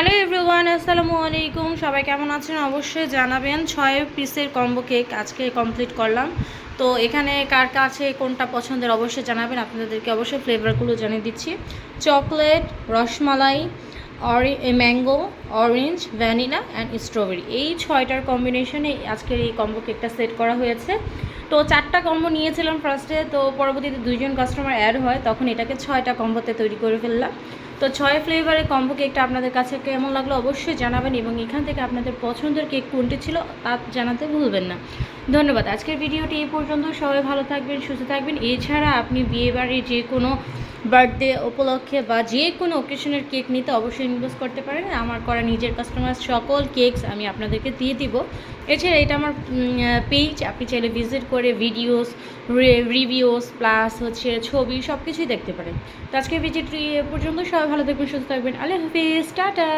Hello everyone আসসালামু আলাইকুম। সবাই কেমন আছেন? অবশ্যই জানাবেন। ছয় পিসের কম্বো কেক আজকে কমপ্লিট করলাম। তো এখানে কার কাছে কোনটা পছন্দের অবশ্যই জানাবেন। আপনাদেরকে অবশ্যই ফ্লেভারগুলো জানিয়ে দিচ্ছি। Chocolate rasmalai Ori mango orange vanilla and strawberry এই ছয়টার কম্বিনেশনে আজকের এই কম্বো কেকটা সেট করা হয়েছে। তো চারটা কম্বো নিয়েছিলাম ফার্স্টে তো পরবর্তীতে দুইজন কাস্টমার অ্যাড হয়, তখন এটাকে ছয়টা কম্বোতে তৈরি করে ফেললাম। তো ছয় ফ্লেভারের কম্বো কেকটা আপনাদের কাছে কেমন লাগল অবশ্যই জানাবেন এবং এখান থেকে আপনাদের পছন্দের কেক কোনটি ছিল তা জানাতে ভুলবেন না। ধন্যবাদ, আজকের ভিডিওটি এই পর্যন্ত। সবাই ভালো থাকবেন, সুস্থ থাকবেন। এছাড়া আপনি বিয়েবাড়ির যে কোনো বার্থডে উপলক্ষে বা যে কোনো অকেশনের কেক নিতে অবশ্যই ইনভেস্ট করতে পারেন। আমার করা নিজের কাস্টমার সকল কেকস আমি আপনাদেরকে দিয়ে দিব। এছাড়া এটা আমার পেজ আপনি চাইলে ভিজিট করে ভিডিওস রিভিউস প্লাস হচ্ছে ছবি সব কিছুই দেখতে পারেন। তো আজকে ভিজিট পর্যন্ত, সবাই ভালো থাকবেন, সুস্থ থাকবেন। আল্লাহ হাফিজ, টাটা!